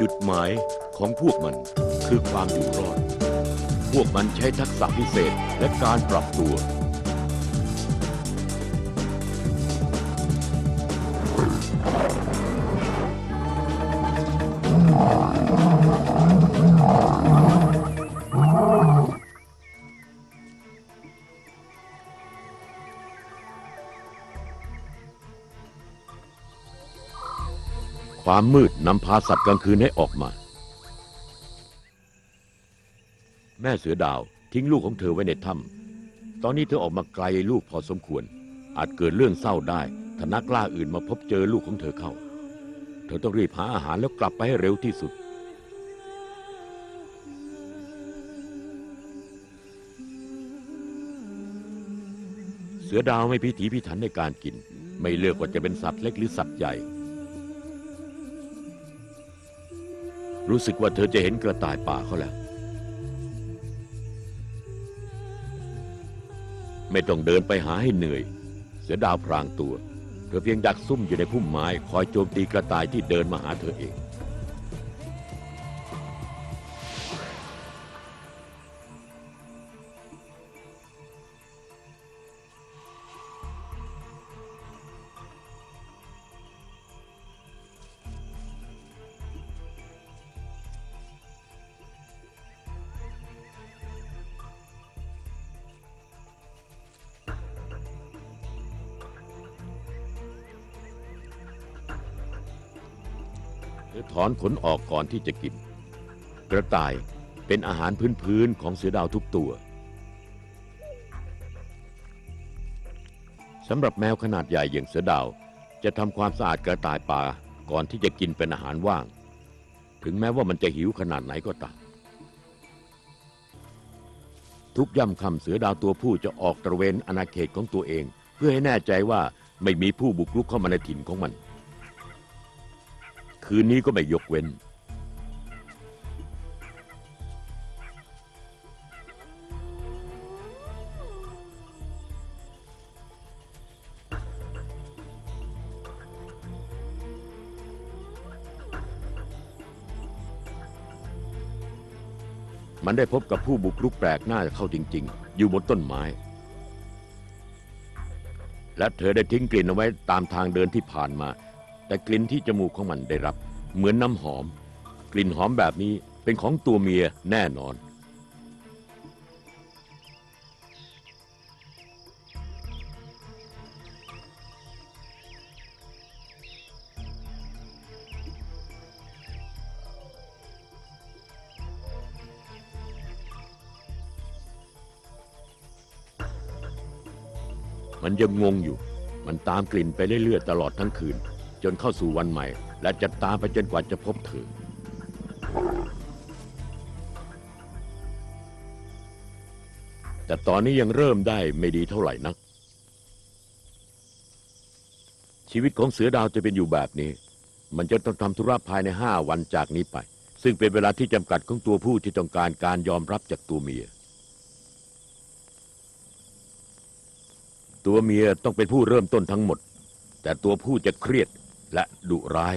จุดหมายของพวกมันคือความอยู่รอด พวกมันใช้ทักษะพิเศษและการปรับตัว ความมืดนำพาสัตว์กลางคืนให้ออกมา แม่เสือดาวทิ้งลูกของเธอไว้ในถ้ำตอนนี้เธอออกมาไกลลูกพอสมควร อาจเกิดเรื่องเศร้าได้ถ้านักล่าอื่นมาพบเจอลูกของเธอเข้า เธอต้องรีบหาอาหารแล้วกลับไปให้เร็วที่สุด เสือดาวไม่พิถีพิถันในการกิน ไม่เลือกว่าจะเป็นสัตว์เล็กหรือสัตว์ใหญ่ รู้สึกว่าเธอจะเห็นกระต่ายป่าเขาแล้ว ไม่ต้องเดินไปหาให้เหนื่อย เสือดาวพรางตัว เธอเพียงดักซุ่มอยู่ในพุ่มไม้ คอยโจมตีกระต่ายที่เดินมาหาเธอเอง เธอถอนขนออกก่อนที่จะกิน กระต่ายเป็นอาหารพื้นๆของเสือดาวทุกตัวสำหรับแมวขนาดใหญ่อย่างเสือดาว จะทำความสะอาดกระต่ายป่าก่อนที่จะกินเป็นอาหารว่าง ถึงแม้ว่ามันจะหิวขนาดไหนก็ตามทุกย่ำคำเสือดาวตัวผู้จะออกตระเวนอาณาเขตของตัวเอง เพื่อให้แน่ใจว่าไม่มีผู้บุกรุกเข้ามาในถิ่นของมัน คืนนี้ก็ไม่ยกเว้น มันได้พบกับผู้บุกรุกแปลกหน้าเข้าจริง ๆ อยู่บนต้นไม้ และเธอได้ทิ้งกลิ่นเอาไว้ตามทางเดินที่ผ่านมา แต่กลิ่นที่จมูกของมันได้รับ เหมือนน้ำหอม กลิ่นหอมแบบนี้เป็นของตัวเมียแน่นอน มันยังงงอยู่ มันตามกลิ่นไปเรื่อยๆตลอดทั้งคืน จนเข้าสู่วันใหม่ และจะตามไปจนกว่าจะพบเธอ แต่ตอนนี้ยังเริ่มได้ไม่ดีเท่าไหร่นัก ชีวิตของเสือดาวจะเป็นอยู่แบบนี้ มันจะต้องทำธุระภายในห้าวันจากนี้ไป ซึ่งเป็นเวลาที่จำกัดของตัวผู้ที่ต้องการการยอมรับจากตัวเมีย ตัวเมียต้องเป็นผู้เริ่มต้นทั้งหมดแต่ตัวผู้จะเครียด และดุร้าย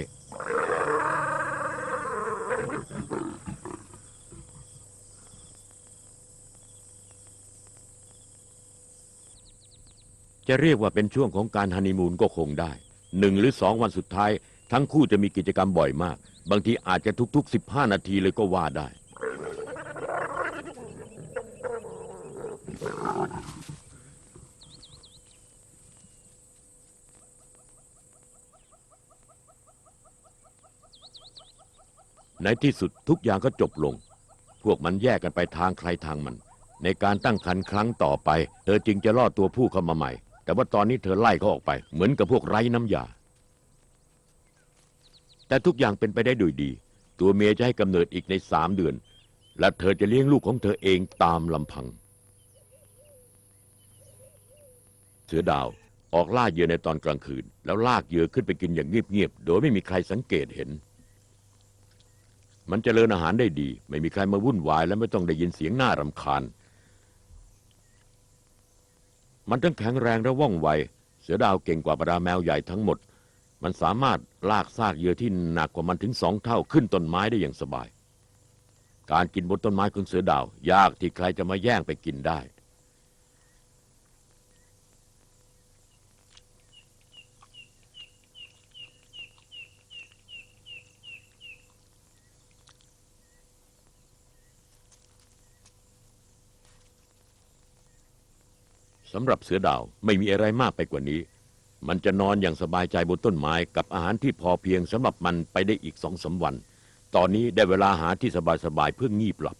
จะเรียกว่าเป็นช่วงของการฮันนีมูนก็คงได้หนึ่งหรือสองวันสุดท้าย ทั้งคู่จะมีกิจกรรมบ่อยมาก บางทีอาจจะทุกๆ 15 นาทีเลยก็ว่าได้ ในที่สุดทุกอย่างก็จบลง พวกมันแยกกันไปทางใครทางมัน ในการตั้งครรภ์ครั้งต่อไป เธอจึงจะล่อตัวผู้เข้ามาใหม่ แต่ว่าตอนนี้เธอไล่เขาออกไป เหมือนกับพวกไร้น้ำยา แต่ทุกอย่างเป็นไปได้ด้วยดี ตัวเมียจะให้กำเนิดอีกในสามเดือน และเธอจะเลี้ยงลูกของเธอเองตามลำพัง เสือดาวออกล่าเหยื่อในตอนกลางคืน แล้วลากเหยื่อขึ้นไปกินอย่างเงียบๆ โดยไม่มีใครสังเกตเห็น มันจเจริญอาหารได้ดี ไม่มีใครมาวุ่นวาย และไม่ต้องได้ยินเสียงหน้ารำคาญ มันทั้งแข็งแรงและว่องไว เสือดาวเก่งกว่าปราแมวใหญ่ทั้งหมด มันสามารถลากซากเหยื่อที่หนักกว่ามันถึงสองเท่าขึ้นต้นไม้ได้อย่างสบาย การกินบนต้นไม้ของเสือดาว ยากที่ใครจะมาแย่งไปกินได้ สำหรับเสือดาวไม่มีอะไรมากไปกว่านี้ มันจะนอนอย่างสบายใจบนต้นไม้กับอาหารที่พอเพียงสำหรับมันไปได้อีกสองสามวัน ตอนนี้ได้เวลาหาที่สบายๆเพื่องีบหลับ